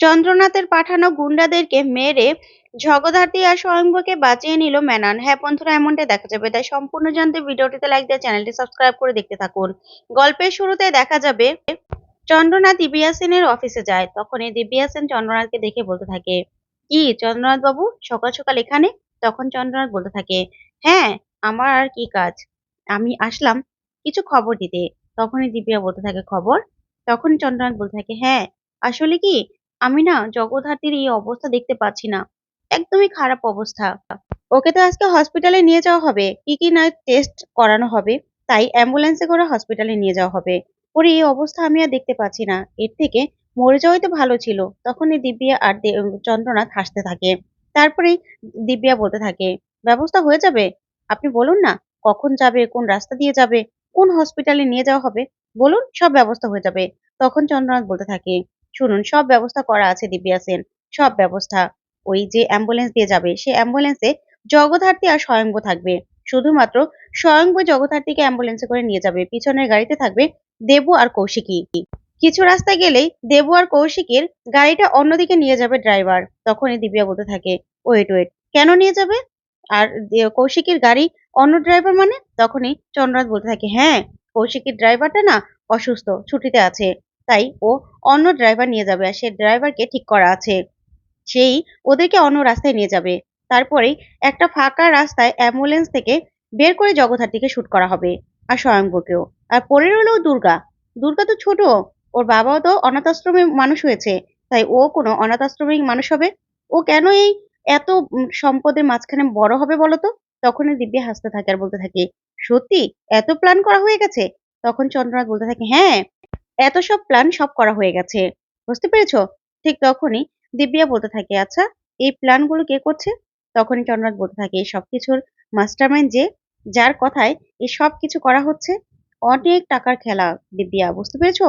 চন্দ্রনাথের পাঠানো গুন্ডাদেরকে মেরে জগদ্ধাত্রী আর স্বয়ংভকে বাঁচিয়ে নিল ম্যানন হ্যাঁ বন্ধুরা, এমনটাই দেখা যাবে। তাই সম্পূর্ণ জানতে ভিডিওটিতে লাইক দিয়ে চ্যানেলটি সাবস্ক্রাইব করে দেখতে থাকুন। গল্পের শুরুতে দেখা যাবে, চন্দ্রনাথ দিব্যা সেনের অফিসে যায়। তখনই দিব্যা সেন চন্দ্রনাথকে দেখে বলতে থাকে, কি চন্দ্রনাথ বাবু, সকাল সকাল এখানে? তখন চন্দ্রনাথ বলতে থাকে হ্যাঁ আমার আর কি কাজ। আমি আসলাম কিছু খবর দিতে। তখনই দিব্যা বলতে থাকে, খবর? তখনই চন্দ্রনাথ বলতে থাকে হ্যাঁ আসলে কি? আমি না জগদ্ধাত্রীর এই অবস্থা দেখতে পাচ্ছি না। একদমই খারাপ অবস্থা। ওকে তো আজকে হসপিটালে নিয়ে যাওয়া হবে। কি কি না টেস্ট করানো হবে, তাই অ্যাম্বুলেন্সে করে হসপিটালে নিয়ে যাওয়া হবে। ওর, এই অবস্থা আমি আর দেখতে পাচ্ছি না। এর থেকে মরে যাওয়াই তো ভালো ছিল। তখনই দিব্যা আর চন্দ্রনাথ হাসতে থাকে। তারপরেই দিব্যা বলতে থাকে, ব্যবস্থা হয়ে যাবে? আপনি বলুন না, কখন যাবে, কোন রাস্তা দিয়ে যাবে, কোন হসপিটালে নিয়ে যাওয়া হবে? বলুন, সব ব্যবস্থা হয়ে যাবে। তখন চন্দ্রনাথ বলতে থাকে শুনুন, সব ব্যবস্থা করা আছে দিব্যা সেন, সব ব্যবস্থা। ওই যে অ্যাম্বুলেন্স দিয়ে যাবে সেই অ্যাম্বুলেন্সে জগদ্ধাত্রী আর স্বয়ংভ থাকবে। শুধুমাত্র স্বয়ংভ জগদ্ধাত্রীকে অ্যাম্বুলেন্সে করে নিয়ে যাবে, পিছনের গাড়িতে থাকবে দেবু আর কৌশিকী। কিছু রাস্তা গেলেই দেবু আর কৌশিকের গাড়িটা অন্যদিকে নিয়ে যাবে ড্রাইভার তখনই দিব্যা বলতে থাকে, ওয়েট ওয়েট, কেন নিয়ে যাবে? আর কৌশিকের গাড়ি অন্য ড্রাইভার মানে? তখনই চন্দ্রনাথ বলতে থাকে হ্যাঁ কৌশিকের ড্রাইভারটা না অসুস্থ, ছুটিতে আছে। তাই ও অন্য ড্রাইভার নিয়ে যাবে আর সেই ড্রাইভারকে ঠিক করা আছে। সেই ওদেরকে অন্য রাস্তায় নিয়ে যাবে। তারপরেই একটা ফাঁকা রাস্তায় অ্যাম্বুলেন্স থেকে বের করে জগদ্ধাত্রীকে শুট করা হবে আর স্বয়ংভকেও। আর পরে রইল দুর্গা। দুর্গা তো ছোট, ওর বাবাও তো অনাথ আশ্রমে মানুষ হয়েছে, তাই ও কোনো অনাথ আশ্রমিক মানুষ হবে। ও কেন এই এত সম্পদের মাঝখানে বড় হবে বলতো তখনই দিব্যা হাসতে থাকে আর বলতে থাকে, সত্যি? এত প্ল্যান করা হয়ে গেছে? তখন চন্দ্রনাথ বলতে থাকে হ্যাঁ এত সব প্ল্যান সব করা হয়ে গেছে। বুঝতে পেরেছ? ঠিক তখনই দিব্যা বলতে থাকে আচ্ছা এই প্ল্যানগুলো কে করছে? তখনই চন্দ্রনাথ বলতে থাকে, এই সবকিছুর মাস্টারমাইন্ড যে, যার কথায় এই সব কিছু করা হচ্ছে, অনেক টাকার খেলা, দিব্যা। বুঝতে পেরেছ?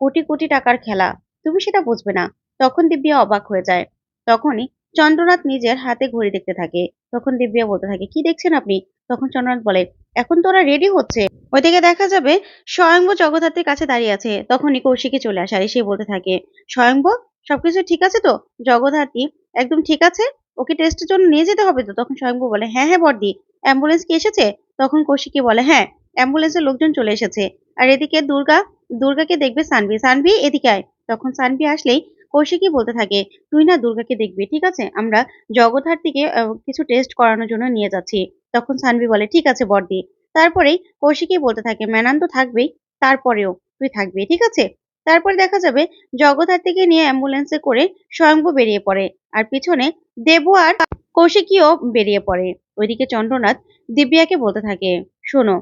কোটি কোটি টাকার খেলা। তুমি সেটা বুঝবে না। তখন দিব্যা অবাক হয়ে যায়। তখনই চন্দ্রনাথ নিজের হাতে ঘড়ি দেখতে থাকে। তখন দিব্যা বলতে থাকে, কি দেখছেন আপনি? তখন চন্দ্রনাথ বলে এখন তো ওরা রেডি হচ্ছে। ওইদিকে দেখা যাবে স্বয়ংভ জগদ্ধাত্রীর কাছে দাঁড়িয়ে আছে। তখনই কৌশিকে চলে আসে আর এসে বলতে থাকে স্বয়ংভ সবকিছু ঠিক আছে তো? জগদ্ধাত্রী একদম ঠিক আছে? ওকে টেস্টের জন্য নিয়ে যেতে হবে তো? তখন স্বয়ংভ বলে হ্যাঁ হ্যাঁ বর্দি। অ্যাম্বুলেন্স কি এসেছে? তখন কৌশিকী বলে হ্যাঁ অ্যাম্বুলেন্সের লোকজন চলে এসেছে। আর এদিকে দুর্গা দুর্গাকে দেখবে সানভি সানভি এদিকে আয়। তখন সানভি আসলেই কৌশিকী বলতে থাকে তুই না দুর্গাকে দেখবি ঠিক আছে? আমরা জগদ্ধাত্রীকে আহ, কিছু টেস্ট করানোর জন্য নিয়ে যাচ্ছি। তখন সানভি বলে, ঠিক আছে বর্দি। তারপরেই কৌশিকী বলতে থাকে, ম্যানান তো থাকবেই, তারপরেও তুই থাকবি, ঠিক আছে? তারপরে দেখা যাবে, জগদ্ধাত্রীকে নিয়ে অ্যাম্বুলেন্সে করে স্বয়ংভু বেরিয়ে পড়ে, আর পিছনে দেবু আর কৌশিকীও বেরিয়ে পড়ে। ওইদিকে চন্দ্রনাথ দিব্যাকে বলতে থাকে, শোনো,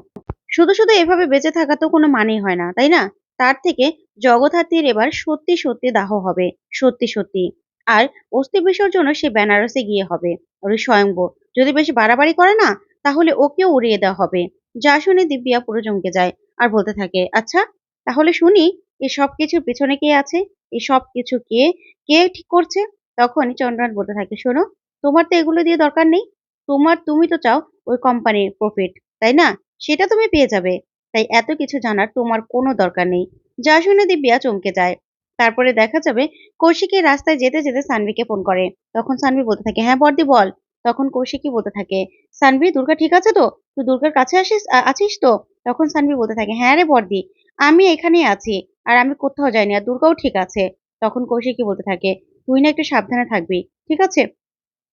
শুধু শুধু এভাবে বেঁচে থাকা তো কোনো মানেই হয় না, তাই না? তার থেকে জগদ্ধাত্রীর এবার সত্যি সত্যি দাহ হবে, সত্যি সত্যি। আর অস্থি বিসর্জন সে বেনারসে গিয়ে হবে। ওই স্বয়ংভ যদি বেশি বাড়াবাড়ি করে না, তাহলে ওকেও উড়িয়ে দেওয়া হবে। যা শুনে দিব্যা পুরো চমকে যায় আর বলতে থাকে আচ্ছা তাহলে শুনি এই সব কিছুর পেছনে কে আছে? এই সব কিছু কে? কে ঠিক করছে? তখনই চন্দ্রনাথ বলতে থাকে, শোনো, তোমার তো এগুলো দিয়ে দরকার নেই। তোমার তুমি তো চাও ওই কোম্পানির প্রফিট তাই না? সেটা তুমি পেয়ে যাবে। তাই এত কিছু জানার তোমার কোনো দরকার নেই। যা শুনে দিব্যা চমকে যায়। তারপরে দেখা যাবে কৌশিকী রাস্তায় যেতে যেতে সানভিকে ফোন করে। তখন সানভি বলতে থাকে হ্যাঁ বর্দি, বল। তখন কৌশিকী বলতে থাকে, সানভি, দুর্গা ঠিক আছে তো? তুই দুর্গার কাছে আসিস আছিস তো? তখন সানভি বলতে থাকে হ্যাঁ রে বর্দি, আমি এখানেই আছি, আর আমি কোথাও যাইনি, আর দুর্গাও ঠিক আছে। তখন কৌশিকী বলতে থাকে, তুই না একটু সাবধানে থাকবি, ঠিক আছে?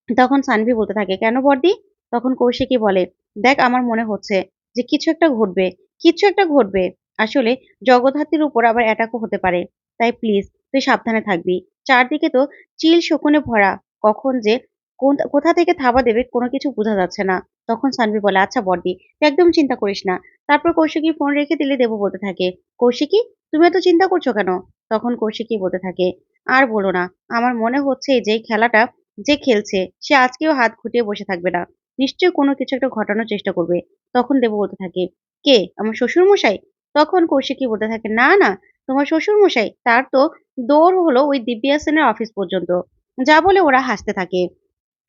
তখন সানভি বলতে থাকে, কেন বর্দি? তখন কৌশিকী বলে, দেখ, আমার মনে হচ্ছে যে কিছু একটা ঘটবে, কিছু একটা ঘটবে। আসলে জগদ্ধাত্রীর উপর আবার অ্যাটাকও হতে পারে। তাই প্লিজ তুই সাবধানে থাকবি। চারদিকে তো চিল শকুনে ভরা, কখন যে কোথা থেকে থাবা দেবে কোনো কিছু বোঝা যাচ্ছে না। তখন সানভি বলে আচ্ছা বর্দি, তুই একদম চিন্তা করিস না। তারপর কৌশিকী ফোন রেখে দিলে দেবো বলতে থাকে, কৌশিকী, তুমি এত চিন্তা করছ কেন? তখন কৌশিকী বলতে থাকে, আর বলো না, আমার মনে হচ্ছে যে খেলাটা যে খেলছে, সে আজকেও হাত খুঁটিয়ে বসে থাকবে না। নিশ্চয়ই কোনো কিছু একটা ঘটানোর চেষ্টা করবে। তখন দেবু বলতে থাকে, কে? আমার শ্বশুর মশাই তখন কৌশিকী বলতে থাকে, না না তোমার শ্বশুর মশাই তার তো দৌড় হলো ওই দিব্যা সেনের অফিস পর্যন্ত। যা বলে ওরা হাসতে থাকে।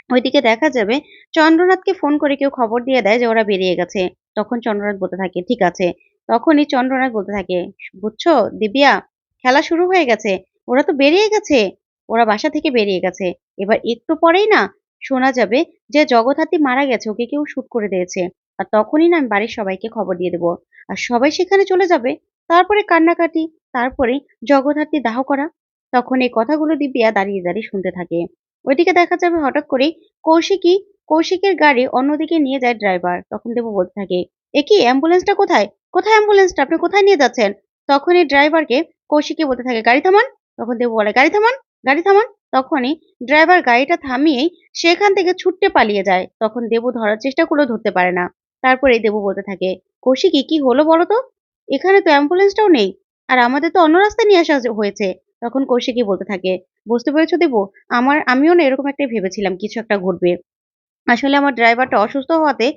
ওইদিকে দেখা যাবে চন্দ্রনাথকে ফোন করে কেউ খবর দিয়ে দেয় যে ওরা বেরিয়ে গেছে। তখন চন্দ্রনাথ বলতে থাকে, ঠিক আছে। তখনই চন্দ্রনাথ বলতে থাকে, বুঝছ দিব্যা, খেলা শুরু হয়ে গেছে। ওরা তো বেরিয়ে গেছে। ওরা বাসা থেকে বেরিয়ে গেছে। এবার একটু পরেই না শোনা যাবে যে জগদ্ধাত্রী মারা গেছে, ওকে কেউ শুট করে দিয়েছে। আর তখনই না আমি বাড়ির সবাইকে খবর দিয়ে দেবো। আর সবাই সেখানে চলে যাবে। তারপরে কান্নাকাটি তারপরে জগদ্ধাত্রী দাহ করা। তখন এই কথাগুলো দিব্যা দাঁড়িয়ে দাঁড়িয়ে শুনতে থাকে। ওইদিকে দেখা যাবে হঠাৎ করে কৌশিকী কৌশিকের গাড়ি অন্যদিকে নিয়ে যায় ড্রাইভার তখন দেবো বলতে থাকে, এ কি অ্যাম্বুলেন্সটা কোথায়? কোথায় অ্যাম্বুলেন্সটা আপনি কোথায় নিয়ে যাচ্ছেন? তখন এই ড্রাইভারকে কৌশিকী বলতে থাকে, গাড়ি থামান? তখন দেবু বলে, গাড়ি থামান গাড়ি থামান। তখনই ড্রাইভার গাড়িটা থামিয়েই সেখান থেকে ছুটতে পালিয়ে যায়। তখন দেবু ধরার চেষ্টা করেও ধরতে পারে না। তারপরে দেবু বলতে থাকে, কৌশিকী, কি হলো বলো তো? এখানে তো অ্যাম্বুলেন্সটাও নেই। আর আমাদের তো অন্য রাস্তায় নিয়ে আসা হয়েছে। তখন কৌশিকী বলতে থাকে, বুঝতে পেরেছ দেবু? আমার, আমিও না এরকম একটা ভেবেছিলাম, কিছু একটা ঘটবে। আসলে আমার ড্রাইভারটা অসুস্থ হওয়াতে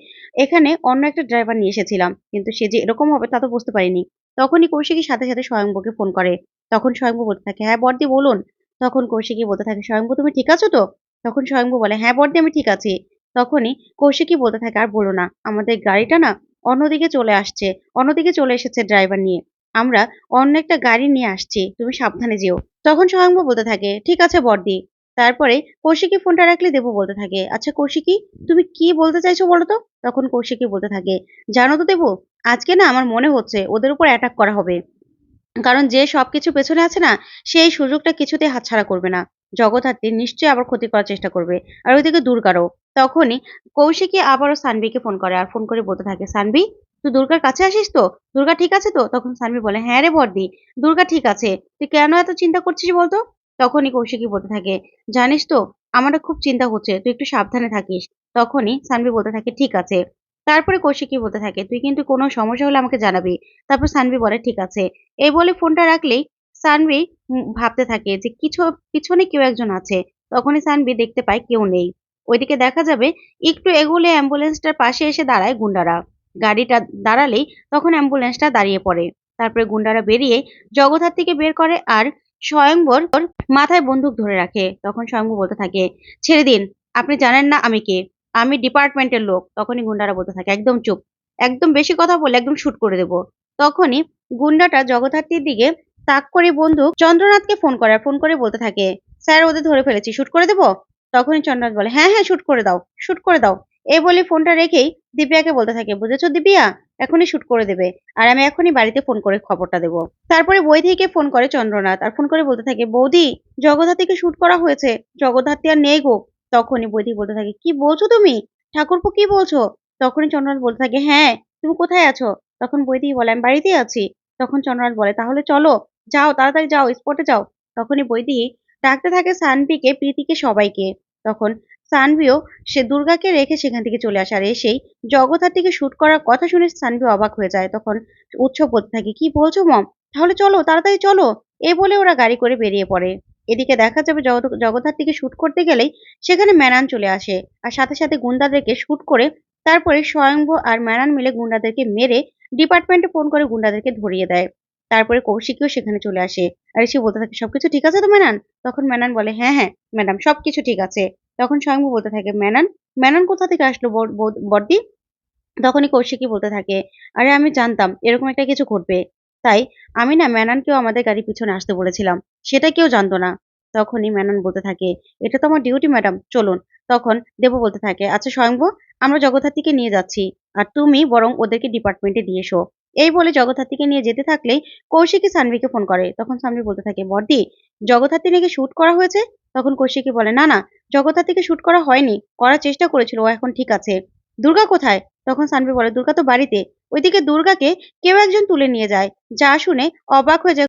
এখানে অন্য একটা ড্রাইভার নিয়ে এসেছিলাম, কিন্তু সে যে এরকম হবে তা তো বুঝতে পারিনি। তখনই কৌশিকীর সাথে সাথে স্বয়ংবকে ফোন করে। তখন স্বয়ংবু বলতে থাকে হ্যাঁ বর্দি, বলুন। তখন কৌশিকী বলতে থাকে, স্বয়ংবু, তুমি ঠিক আছো তো? তখন স্বয়ংবু বলে হ্যাঁ বর্দি, আমি ঠিক আছি। তখনই কৌশিকী বলতে থাকে, আর বলো না, আমাদের গাড়িটা না অন্যদিকে চলে আসছে, অন্যদিকে চলে এসেছে ড্রাইভার নিয়ে। আমরা অন্য একটা গাড়ি নিয়ে আসছি, তুমি সাবধানে যেও। তখন স্বয়ংবু বলতে থাকে, ঠিক আছে বর্দি তারপরে কৌশিকী ফোনটা রাখলে দেবু বলতে থাকে আচ্ছা কৌশিকী, তুমি কি বলতে চাইছো বলো তো? তখন কৌশিকী বলতে থাকে, জানো তো দেবু, আজকে না আমার মনে হচ্ছে ওদের উপর অ্যাটাক করা হবে। কারণ যে সবকিছু পেছনে আছে না, সেই সুযোগটা কিছুতেই হাতছাড়া করবে না। জগদ্ধাত্রী নিশ্চয়ই আবার ক্ষতি করার চেষ্টা করবে। আর ওইদিকে দুর্গারও। তখনই কৌশিকী আবারও সানভিকে ফোন করে, আর ফোন করে বলতে থাকে, সানভি তুই দুর্গার কাছে আসিস তো? দুর্গা ঠিক আছে তো? তখন সানভি বলে হ্যাঁ রে বর্দি দুর্গা ঠিক আছে। তুই কেন এত চিন্তা করছিস বলতো? তখনই কৌশিকী বলতে থাকে, জানিস তো, আমারও খুব চিন্তা হচ্ছে, তুই একটু সাবধানে থাকিস। তখনই সানভি বলতে থাকে, ঠিক আছে। তারপরে কৌশিকী বলতে থাকে, তুই কিন্তু কোনো সমস্যা হলে আমাকে জানাবি। তারপর সানভি বলে, ঠিক আছে। এই বলে ফোনটা রাখলেই সানভি ভাবতে থাকে যে, কিছু, পিছনে কেউ একজন আছে। তখনই সানভি দেখতে পায় কেউ নেই। ওইদিকে দেখা যাবে, একটু এগোলে অ্যাম্বুলেন্সটার পাশে এসে দাঁড়ায় গুন্ডারা। গাড়িটা দাঁড়ালেই তখন অ্যাম্বুলেন্সটা দাঁড়িয়ে পড়ে। তারপরে গুন্ডারা বেরিয়ে জগদ্ধাত্রীকে বের করে আর স্বয়ংবর মাথায় বন্দুক ধরে রাখে। তখন স্বয়ংবর বলতে থাকে, ছেড়ে দিন, আপনি জানেন না আমি কে। আমি ডিপার্টমেন্টের লোক। তখনই গুন্ডারা বলতে থাকে, একদম চুপ, একদম বেশি কথা বলে একদম শুট করে দেবো। তখনই গুন্ডাটা জগদ্ধাত্রীর দিকে তাক করে বন্দুক চন্দ্রনাথকে ফোন করে ফোন করে বলতে থাকে, স্যার, ওদের ধরে ফেলেছি, শুট করে দেবো? তখনই চন্দ্রনাথ বলে হ্যাঁ হ্যাঁ শুট করে দাও, শুট করে দাও। এই বলে ফোনটা রেখেই দিব্যাকে বলতে থাকে, বুঝেছ দিব্যা এখনই শুট করে দেবে আর আমি এখনই বাড়িতে ফোন করে খবরটা দেবো। তারপরে বই থেকে ফোন করে চন্দ্রনাথ আর ফোন করে বলতে থাকে, বৌদি জগদ্ধাত্রীকে শুট করা হয়েছে? জগদ্ধাত্রী আর নেই গো। তখনই বৈদি বলতে থাকে, কি বলছো তুমি? ঠাকুরপো কি বলছো? তখনই চন্দ্রনাথ বলতে থাকে হ্যাঁ তুমি কোথায় আছো? তখন বৈদি বলে, আমি বাড়িতেই আছি। তখন চন্দ্রনাথ বলে, তাহলে চলো, যাও, তাড়াতাড়ি যাও স্পটে যাও। তখনই বৈদি ডাকতে থাকে সানপিকে প্রীতিকে সবাইকে। তখন সানভিও সে দুর্গাকে রেখে সেখান থেকে চলে আসে। আর এসেই জগদ্ধাত্রীকে শুট করার কথা শুনে সানভি অবাক হয়ে যায়। তখন উৎসব বলতে থাকে, কি বলছো মম? তাহলে চলো, তাড়াতাড়ি চলো। এ বলে ওরা গাড়ি করে বেরিয়ে পড়ে। এদিকে দেখা যাবে জগদ্ধাত্রীকে শুট করতে গেলেই সেখানে ম্যানান চলে আসে। আর সাথে সাথে গুন্ডাদেরকে শুট করে তারপরে স্বয়ংভ আর ম্যানান মিলে গুন্ডাদেরকে মেরে ডিপার্টমেন্টে ফোন করে গুন্ডাদেরকে ধরিয়ে দেয়। তারপরে কৌশিকীও সেখানে চলে আসে। আর এসে বলতে থাকে, সবকিছু ঠিক আছে তো ম্যানান? তখন ম্যানান বলে হ্যাঁ হ্যাঁ ম্যাডাম, সবকিছু ঠিক আছে। তখন স্বয়ংভু বলতে থাকে ম্যানান ম্যানান কোথা থেকে আসলো বর্দি? তখনই কৌশিকী বলতে থাকে, আরে আমি জানতাম, এরকম একটা কিছু ঘটবে। তাই আমি না ম্যানানকেও আমাদের গাড়ির পিছনে আসতে বলেছিলাম, সেটা কেউ জানতো না। তখনই ম্যানন বলতে থাকে, এটা তো আমার ডিউটি, ম্যাডাম, চলুন। তখন দেব বলতে থাকে আচ্ছা স্বয়ংভ আমরা জগদ্ধাত্রীকে নিয়ে যাচ্ছি, আর তুমি বরং ওদেরকে ডিপার্টমেন্টে দিয়ে এসো। এই বলে জগদ্ধাত্রীকে নিয়ে যেতে থাকলেই কৌশিকী সানভিকে ফোন করে, তখন সানভি বলতে থাকে, বর্দি, জগদ্ধাত্রী নাকি শ্যুট করা হয়েছে? তখন কৌশিকী বলে, না না থেকে শুট করা হয়নি, করার চেষ্টা করেছিল, ও এখন ঠিক আছে। দুর্গা কোথায়? তখন সানভি বলে, দুর্গা তো বাড়িতে। ওইদিকে দুর্গাকে কেউ একজন তুলে নিয়ে যায়, যা শুনে অবাক হয়ে যায়